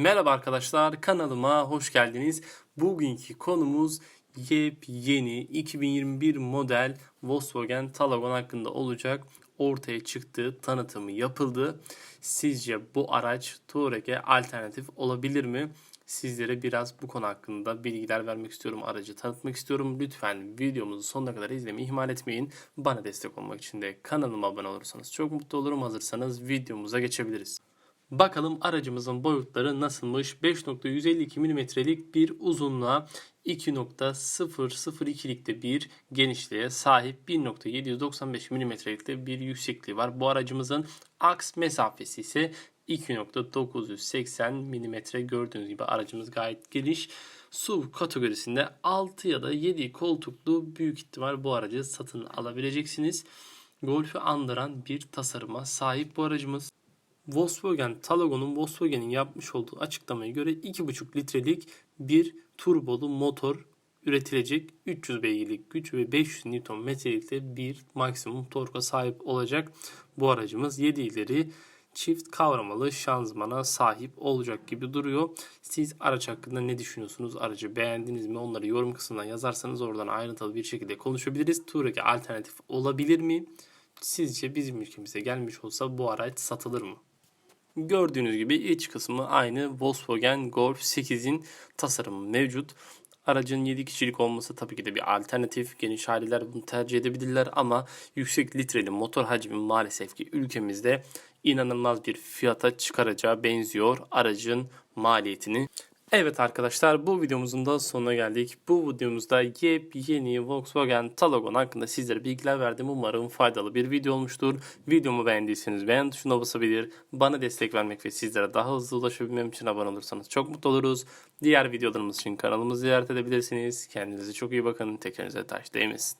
Merhaba arkadaşlar kanalıma hoş geldiniz. Bugünkü konumuz yepyeni 2021 model Volkswagen Talagon hakkında olacak. Ortaya çıktı, tanıtımı yapıldı. Sizce bu araç Touareg'e alternatif olabilir mi? Sizlere biraz bu konu hakkında bilgiler vermek istiyorum. Aracı tanıtmak istiyorum. Lütfen videomuzu sonuna kadar izlemeyi ihmal etmeyin. Bana destek olmak için de kanalıma abone olursanız çok mutlu olurum. Hazırsanız videomuza geçebiliriz. Bakalım aracımızın boyutları nasılmış? 5.152 mm'lik bir uzunluğa 2.002'lik de bir genişliğe sahip 1.795 mm'lik de bir yüksekliği var. Bu aracımızın aks mesafesi ise 2.980 mm gördüğünüz gibi aracımız gayet geniş. SUV kategorisinde 6 ya da 7 koltuklu büyük ihtimal bu aracı satın alabileceksiniz. Golf'ü andıran bir tasarıma sahip bu aracımız. Volkswagen Talagon'un Volkswagen'in yapmış olduğu açıklamaya göre 2,5 litrelik bir turbolu motor üretilecek 300 beygirlik güç ve 500 Nm'likte bir maksimum torka sahip olacak. Bu aracımız 7 ileri çift kavramalı şanzımana sahip olacak gibi duruyor. Siz araç hakkında ne düşünüyorsunuz? Aracı beğendiniz mi? Onları yorum kısmına yazarsanız oradan ayrıntılı bir şekilde konuşabiliriz. Touareg'e alternatif olabilir mi? Sizce bizim ülkemize gelmiş olsa bu araç satılır mı? Gördüğünüz gibi iç kısmı aynı Volkswagen Golf 8'in tasarımı mevcut. Aracın 7 kişilik olması tabii ki de bir alternatif. Geniş aileler bunu tercih edebilirler ama yüksek litreli motor hacmi maalesef ki ülkemizde inanılmaz bir fiyata çıkaracağı benziyor aracın maliyetini. Evet arkadaşlar bu videomuzun da sonuna geldik. Bu videomuzda yepyeni Volkswagen Talagon hakkında sizlere bilgiler verdim. Umarım faydalı bir video olmuştur. Videomu beğendiyseniz beğen tuşuna basabilir. Bana destek vermek ve sizlere daha hızlı ulaşabilmem için abone olursanız çok mutlu oluruz. Diğer videolarımız için kanalımızı ziyaret edebilirsiniz. Kendinize çok iyi bakın. Tekerinize taş değmesin.